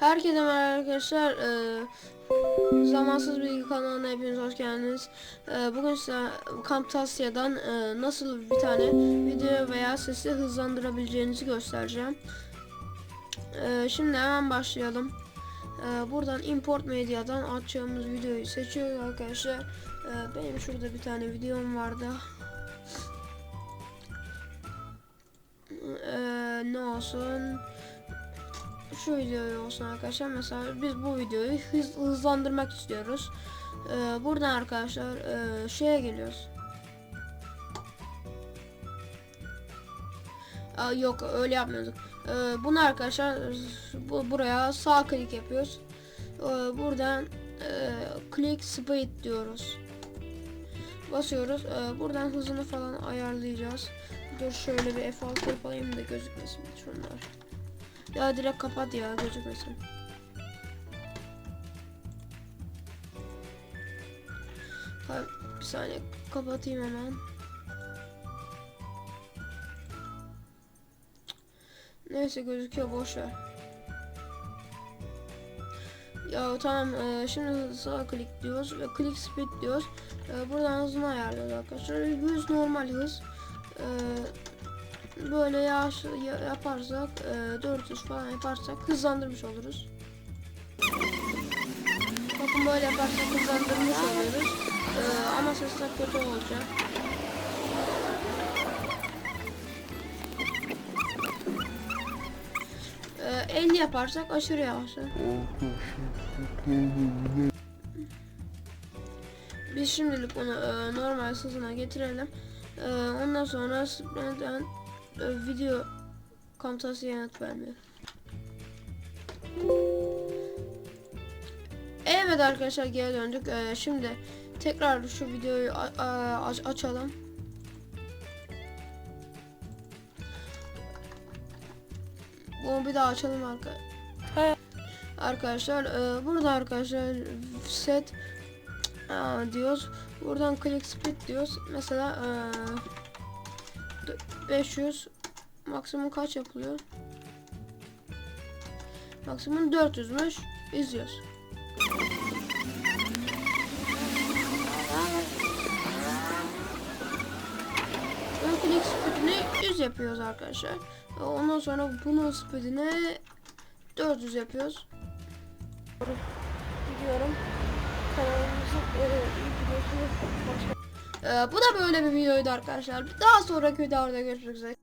Herkese merhaba arkadaşlar. Ee, Zamansız Bilgi kanalına hepiniz hoş geldiniz. Ee, bugün size Camtasia'dan e, nasıl bir tane video veya sesi hızlandırabileceğinizi göstereceğim. Ee, şimdi hemen başlayalım. Ee, buradan Import Media'dan açacağımız videoyu seçiyoruz arkadaşlar. Ee, benim şurada bir tane videom vardı. Ee, ne olsun? Şu videoyu olsun arkadaşlar. Mesela biz bu videoyu hız, hızlandırmak istiyoruz. Ee, buradan arkadaşlar e, şeye geliyoruz. Aa, yok öyle yapmıyorduk. Ee, bunu arkadaşlar bu, buraya sağ klik yapıyoruz. Ee, buradan e, speed diyoruz. Basıyoruz. Ee, buradan hızını falan ayarlayacağız. Dur şöyle bir F6 yapayım da gözükmesin şunlar. Ya direkt kapat ya gözükmesin. Bir saniye kapatayım hemen. Neyse gözüküyor boş ver. Ya tamam e, şimdi sağ klik diyoruz ve click speed diyoruz. E, buradan hızını ayarlıyoruz arkadaşlar. 100 normal hız. E, böyle yavaş ya- yaparsak e, 400 falan yaparsak hızlandırmış oluruz. Bakın böyle yaparsak hızlandırmış oluyoruz. E, ama sesler kötü olacak. E, 50 yaparsak aşırı yavaşlar. Biz şimdilik bunu e, normal hızına getirelim. E, ondan sonra e, video kamtası yanıt vermiyor. Evet arkadaşlar geri döndük. E, şimdi tekrar şu videoyu aç- açalım. Bunu bir daha açalım arka. Arkadaşlar e, burada arkadaşlar set Aa, diyoruz. Buradan click speed diyoruz. Mesela e, 500 maksimum kaç yapılıyor? Maksimum 400'müş. İzliyoruz. Click speedini 100 yapıyoruz arkadaşlar. Ondan sonra bunun speedini 400 yapıyoruz. Gidiyorum. Kanalımızın e, videosunu başka... E, bu da böyle bir videoydu arkadaşlar. Daha sonraki videoda görüşmek üzere.